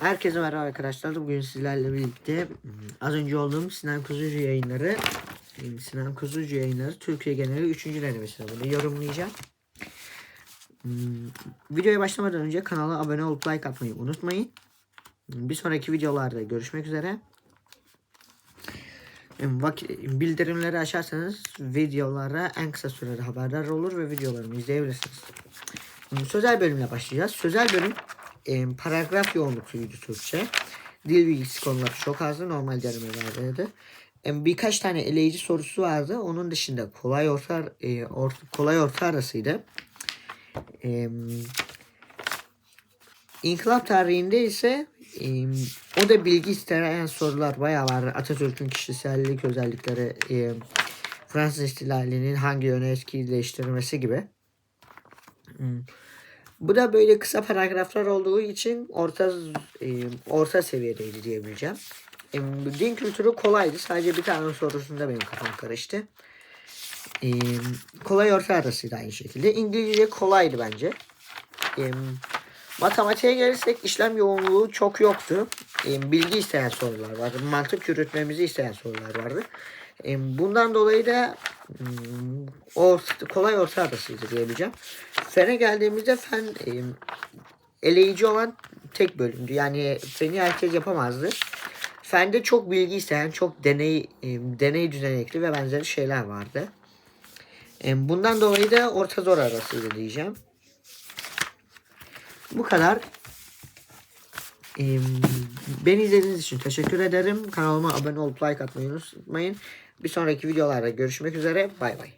Herkese merhaba arkadaşlar. Bugün sizlerle birlikte hmm, az önce olduğum Sinan Kuzucu yayınları e, Sinan Kuzucu yayınları Türkiye geneli 3. denemesini bunu yorumlayacağım. Hmm, Videoya başlamadan önce kanala abone olup like atmayı unutmayın. Bir sonraki videolarda görüşmek üzere. Bildirimleri açarsanız videolara en kısa sürede haberdar olur ve videolarımı izleyebilirsiniz. Sözel bölümle başlayacağız. Sözel bölüm e, paragraf yoğunlukluydu Türkçe. Dil bilgisi konuları çok azdı. Normal denemelerdeydi. E, birkaç tane eleyici sorusu vardı. Onun dışında kolay orta, e, or- kolay orta arasıydı. E, İnkılap tarihinde ise e, o da bilgi isteyen sorular bayağı var. Atatürk'ün kişisellik özellikleri, e, Fransız ihtilalinin hangi yöne etkileştirmesi gibi. Hmm. Bu da böyle kısa paragraflar olduğu için orta e, orta seviyedeydi diyebileceğim. E, din kültürü kolaydı. Sadece bir tane sorusunda benim kafam karıştı. E, kolay orta arasıydı aynı şekilde. İngilizce kolaydı bence. Matematiğe gelirsek işlem yoğunluğu çok yoktu. E, bilgi isteyen sorular vardı. Mantık yürütmemizi isteyen sorular vardı. E, bundan dolayı da hmm, orta, kolay orta arasıydı diyebileceğim. Fene geldiğimizde fen e, eleyici olan tek bölümdü. Yani feni herkes yapamazdı. Fende çok bilgi isteyen, çok deney e, deney düzenekli ve benzeri şeyler vardı. E, bundan dolayı da orta zor arasıydı diyeceğim. Bu kadar. E, beni izlediğiniz için teşekkür ederim. Kanalıma abone olup like atmayı unutmayın. Bir sonraki videolarda görüşmek üzere. Bay bay.